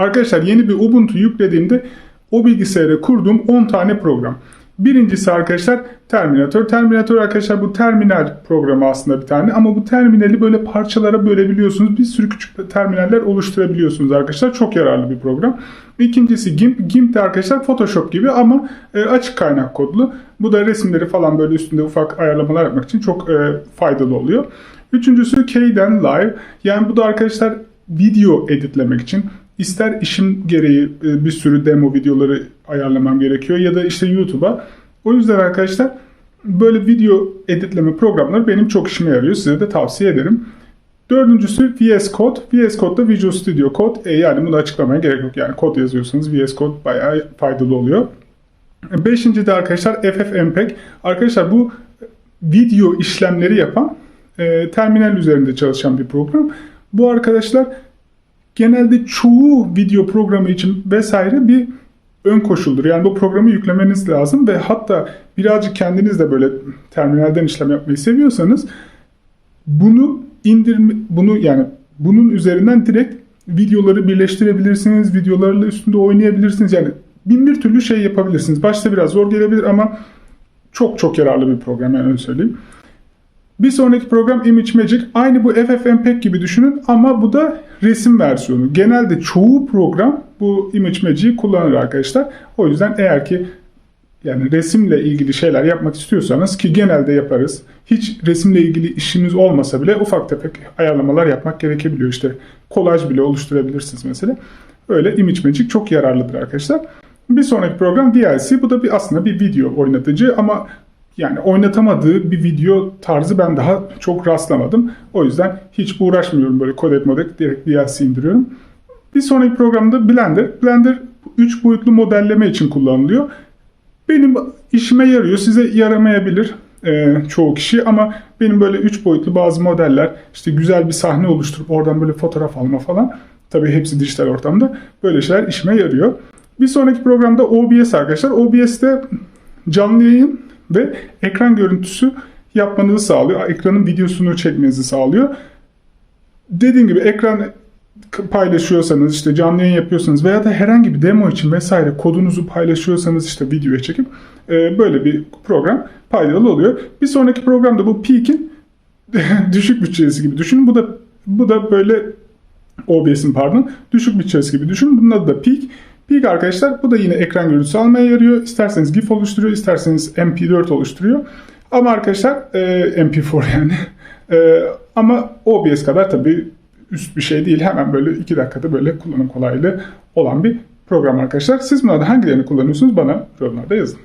Arkadaşlar yeni bir Ubuntu yüklediğimde o bilgisayara kurduğum 10 tane program. Birincisi arkadaşlar Terminator. Terminator arkadaşlar bu terminal programı aslında bir tane ama bu terminali böyle parçalara bölebiliyorsunuz. Bir sürü küçük terminaller oluşturabiliyorsunuz arkadaşlar. Çok yararlı bir program. İkincisi GIMP. GIMP de arkadaşlar Photoshop gibi ama e, açık kaynak kodlu. Bu da resimleri falan böyle üstünde ufak ayarlamalar yapmak için çok e, faydalı oluyor. Üçüncüsü Kden Live. Yani bu da arkadaşlar video editlemek için ister işim gereği e, bir sürü demo videoları ayarlamam gerekiyor ya da işte YouTube'a. O yüzden arkadaşlar böyle video editleme programları benim çok işime yarıyor. Size de tavsiye ederim. Dördüncüsü VS Code. VS Code da Visual Studio Code. E, yani bunu açıklamaya gerek yok. Yani kod yazıyorsanız VS Code bayağı faydalı oluyor. Beşinci de arkadaşlar FFmpeg. Arkadaşlar bu video işlemleri yapan e, terminal üzerinde çalışan bir program. Bu arkadaşlar genelde çoğu video programı için vesaire bir ön koşuldur. Yani bu programı yüklemeniz lazım ve hatta birazcık kendiniz de böyle terminalden işlem yapmayı seviyorsanız bunu indirme bunu yani bunun üzerinden direkt videoları birleştirebilirsiniz. Videolarla üstünde oynayabilirsiniz. Yani bin bir türlü şey yapabilirsiniz. Başta biraz zor gelebilir ama çok çok yararlı bir program yani öyle söyleyeyim. Bir sonraki program Image Magic. Aynı bu FFmpeg gibi düşünün ama bu da resim versiyonu. Genelde çoğu program bu Image Magic'i kullanır arkadaşlar. O yüzden eğer ki yani resimle ilgili şeyler yapmak istiyorsanız ki genelde yaparız. Hiç resimle ilgili işimiz olmasa bile ufak tefek ayarlamalar yapmak gerekebiliyor. İşte kolaj bile oluşturabilirsiniz mesela. Öyle Image Magic çok yararlıdır arkadaşlar. Bir sonraki program VLC. Bu da bir aslında bir video oynatıcı ama yani oynatamadığı bir video tarzı ben daha çok rastlamadım. O yüzden hiç uğraşmıyorum böyle codec modec direkt VLC indiriyorum. Bir sonraki programda Blender. Blender 3 boyutlu modelleme için kullanılıyor. Benim işime yarıyor. Size yaramayabilir e, çoğu kişi ama benim böyle 3 boyutlu bazı modeller işte güzel bir sahne oluşturup oradan böyle fotoğraf alma falan tabii hepsi dijital ortamda böyle şeyler işime yarıyor. Bir sonraki programda OBS arkadaşlar. OBS'te canlı yayın ve ekran görüntüsü yapmanızı sağlıyor. Ekranın videosunu çekmenizi sağlıyor. Dediğim gibi ekran paylaşıyorsanız işte canlı yayın yapıyorsanız veya da herhangi bir demo için vesaire kodunuzu paylaşıyorsanız işte videoya çekip e, böyle bir program faydalı oluyor. Bir sonraki programda bu Peak'in düşük bütçesi gibi düşünün. Bu da bu da böyle OBS'in pardon düşük bütçesi gibi düşünün. Bunun adı da Peak. Peak arkadaşlar bu da yine ekran görüntüsü almaya yarıyor. İsterseniz GIF oluşturuyor, isterseniz MP4 oluşturuyor. Ama arkadaşlar e, MP4 yani. E, ama OBS kadar tabii üst bir şey değil. Hemen böyle 2 dakikada böyle kullanım kolaylığı olan bir program arkadaşlar. Siz bunlardan hangilerini kullanıyorsunuz bana yorumlarda yazın.